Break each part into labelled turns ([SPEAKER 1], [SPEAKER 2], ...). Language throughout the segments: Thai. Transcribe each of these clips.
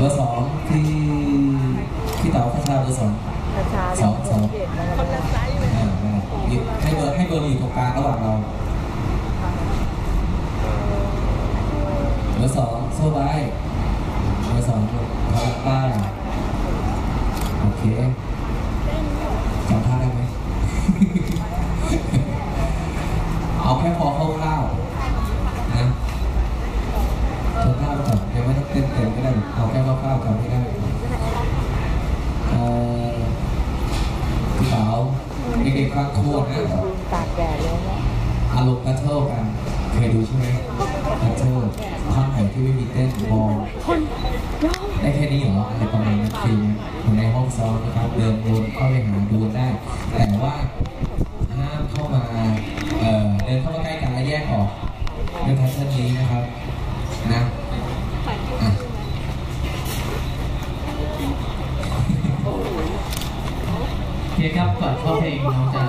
[SPEAKER 1] บอร์สองที่พี่เต๋าพัชราเบอร์สอง
[SPEAKER 2] ประชา
[SPEAKER 1] สองสอง
[SPEAKER 2] เปลี่ยนมาคนละไซส์เลย
[SPEAKER 1] อ่าให้เบอร์ให้เบอร์อยู่ตรงกลางระหว่างเราเบอร์สองโซ่ไว้เบอร์สองพาป้ายโอเคจำท่าได้ไหม เอาแค่พอคร่าวๆนะจำท่าไปก่อนยังไม่ต้องเต้นเต็มก็ได้หรอกเอาแค่คร่าวๆจำไม่ได้เอ่อพี่สาวเด็กๆฟังโคตรนะ
[SPEAKER 2] ตากแดดเลยนะ
[SPEAKER 1] อารมณ์กระเทิลกันเคยดูใช่ไหมกระเทิลท่อนไหนที่ไม่มีเต้นบอลได้แค่นี้เหรออะไรประมาณนั้นคืออยู่ในห้องซ้อมนะครับเดินวนเข้าไปหาดูได้ แต่ว่าห้ามเข้ามาเอ่อเดินเข้ามาใกล้กันแล้วแยกออกด้วยแพทเทิร์นนี้นะครับนะอะ
[SPEAKER 3] เพียครับก่อนเข้าเพลงน้องจะ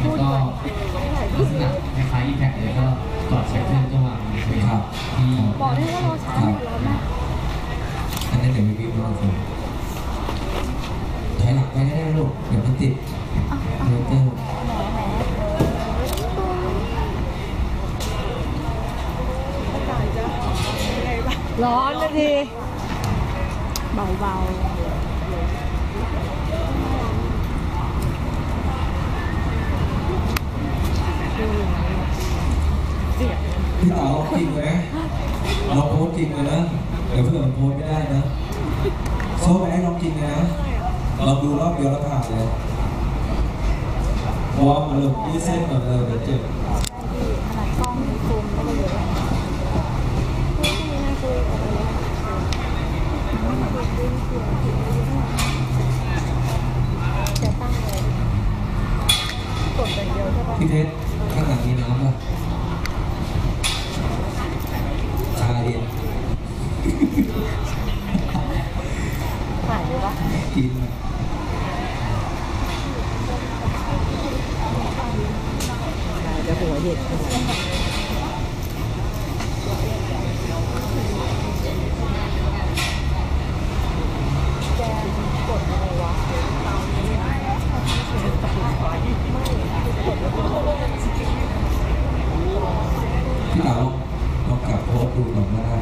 [SPEAKER 4] แล้ว
[SPEAKER 3] ก็ลักษณะคล้ายๆอีแพคเลยก็กอดเช็คเพื่อนก็วางเพลง
[SPEAKER 1] ครับ
[SPEAKER 3] ที่
[SPEAKER 4] บอกได้ว่าเราช้าหน่อยร้อนมาก
[SPEAKER 1] อันนั้นเดี๋ยวมีวิวมาสิถอยหลังไปก็ได้ลูกเดี๋ยวมันติดเดี๋ยวเจอ
[SPEAKER 2] ร้อนนะที
[SPEAKER 4] เบา
[SPEAKER 1] พี่เต๋า จริงเลยนะเราโพสจริงเลยนะ เดี๋ยวเพื่อนโพสไม่ได้นะโซ่ไปให้ลองจริงเลยนะเราดูรอบเดียวแล้วผ่านเลยเพราะว่ามันเริ่มยืดเส้นก่อนเลยเดี๋ยวเจ็บ
[SPEAKER 4] ๆขนาดกล้องซูมไม่ได้เลยคุยคุยนะคุยกับอะไรจะตั้งเลย
[SPEAKER 2] กดอย่างเดียวใช่ปะ
[SPEAKER 1] พี่เพชรข้างหลังมีน้ำป่ะชาเย็น
[SPEAKER 2] ถ่ายปะ
[SPEAKER 1] กิน
[SPEAKER 2] จะหัวเห็ด
[SPEAKER 4] แกกดอะไรวะ
[SPEAKER 1] พี่เต๋าลองกลับโพสต์ดูก่อนว่าได้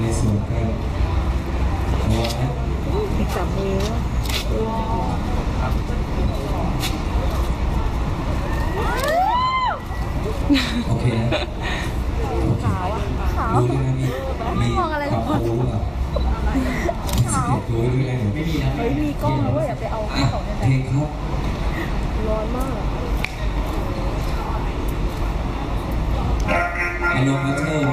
[SPEAKER 1] ในส่วนกันระวังนะ
[SPEAKER 2] จับมือ
[SPEAKER 1] โอเคนะขาวอะขาวดูด้วยนะมีมีความรู้อะขาวดูด้วยนะ
[SPEAKER 3] ไม่มีนะ
[SPEAKER 2] เฮ้ยมีกล้องนะเว้ยอย่าไปเอา
[SPEAKER 1] อะ
[SPEAKER 2] ของใน
[SPEAKER 1] เพลงครับ
[SPEAKER 2] ร้อนมาก
[SPEAKER 1] อารม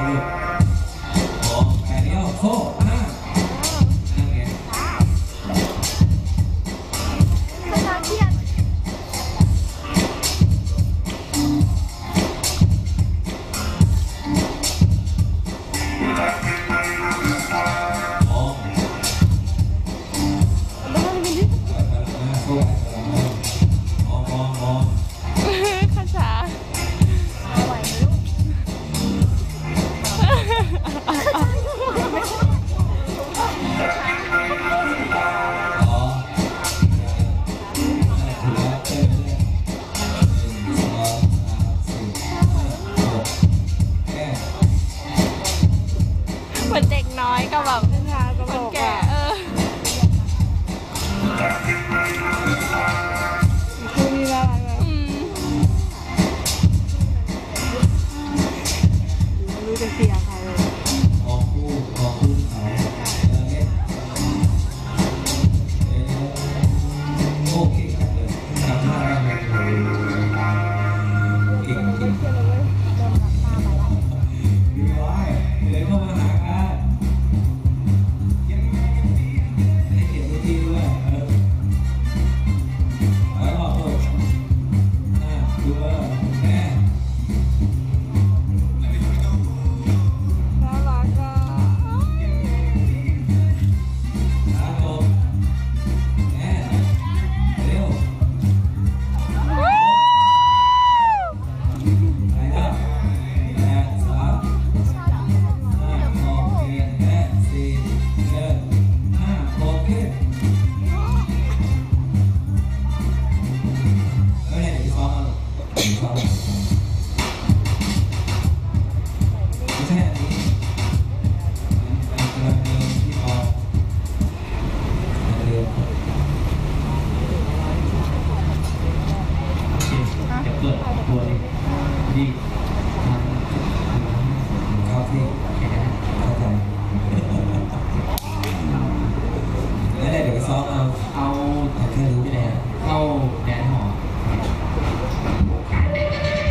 [SPEAKER 1] ซอมเอาเอาแต่เธอรู้ไปแล้วเข้าแดนหอ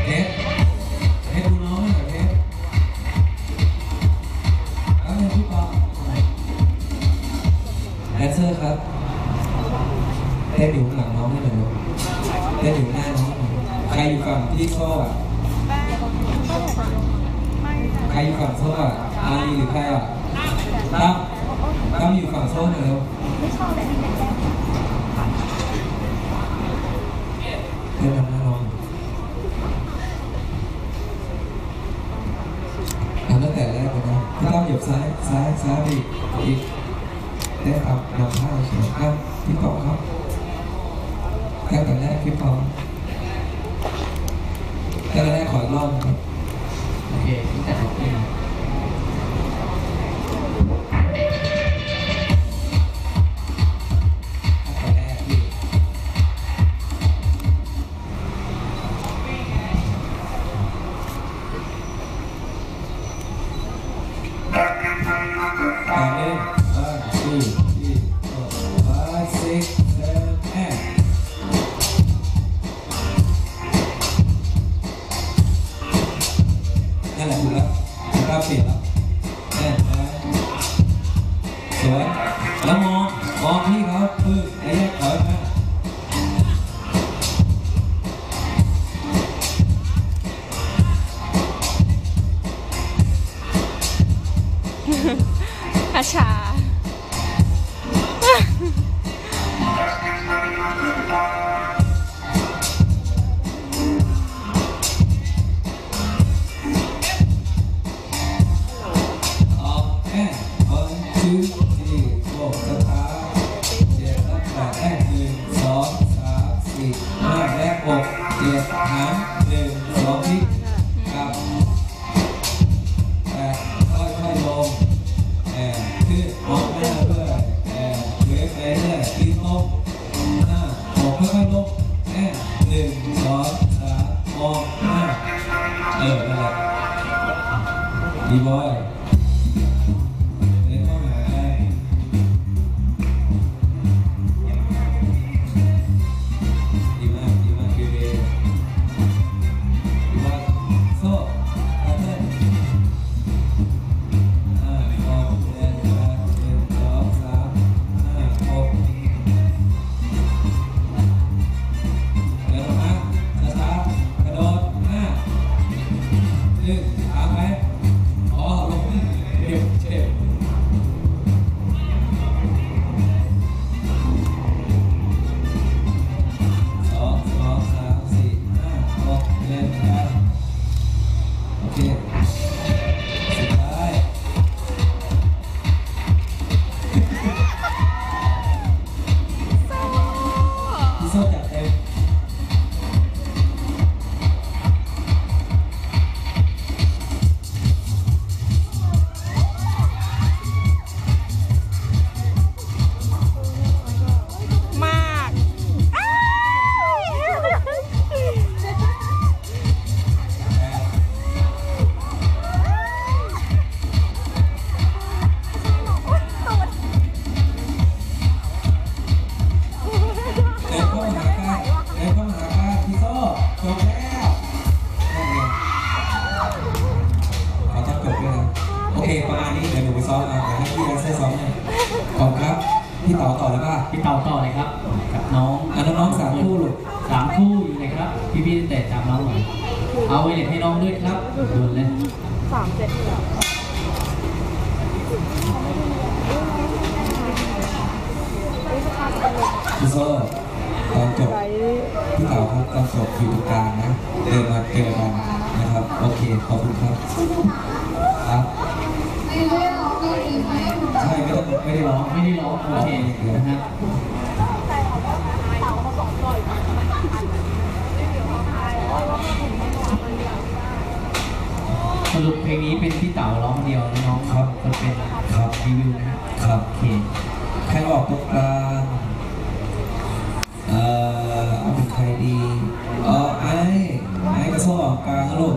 [SPEAKER 1] เด็กให้ดูน้อง
[SPEAKER 4] หน่อยเด็กแล้
[SPEAKER 1] วพี่
[SPEAKER 4] ป๊อปแดนเซ
[SPEAKER 1] อร์ครับเต้นอยู่หลังน้อง
[SPEAKER 4] ได้เลยเต้นอยู่หน้าน้องใครอยู่
[SPEAKER 1] ฝั่งที่โซ่อะใครอยู่ฝั่งโซ่อะอารีหรือใครอะตั้ม ตั้มอยู่ฝั่งโซ่หน่อยเร็ว
[SPEAKER 4] ไม่ชอบแบบนี้
[SPEAKER 1] เดินทำหน้าลองเอาตั้งแต่แรกเลยนะพี่ตั้มเหยียบซ้ายซ้ายซ้ายอีกอีกได้ครับนำท่าเฉยครับพี่ปองครับแค่แต่แรกพี่ปองแค่แต่แรกขออีกรอบครับ
[SPEAKER 3] โอเคตั้งแต่ขึ้น
[SPEAKER 1] แต่ อา
[SPEAKER 4] ชา
[SPEAKER 1] ดีบ โอเคประมาณนี้เดี๋ยวหนูไปซ้อมเอาเดี๋ยวให้พี่แดนเซอร์ซ้อมเนี่ยขอบคุณครับพี่ต่อต่อเลยป่ะ
[SPEAKER 3] พี่เต่าต่อเลยครับ กับน้อง
[SPEAKER 1] อะน้องๆสามคู่ลูก
[SPEAKER 3] สามคู่อยู่เลยครับ พี่พี่ๆแต่จำน้องหน่อยเอาไว้เด็กให้น้องด้วยครับด่วนเลย
[SPEAKER 2] สามเจ็ดเหรอ
[SPEAKER 1] พี่โซ่ตอนจบ
[SPEAKER 2] ไกด์
[SPEAKER 1] พี่เต๋าครับตอนจบอยู่ตรงกลางนะ เดินมาเจอกันนะครับ โอเค ขอบคุณครับ ครับ ใช่ไม่ต้องไม่ได้ร้อง
[SPEAKER 3] ไม่ได้ร้องโอเคนะฮะสรุปเพลงนี้เป็นพี่เต๋าร้องคนเดียวน้องๆครับคนเป็น
[SPEAKER 1] ครับ
[SPEAKER 3] รีวิวนะฮะ
[SPEAKER 1] ครับ
[SPEAKER 3] โอเค
[SPEAKER 1] ใครออกตรงกลา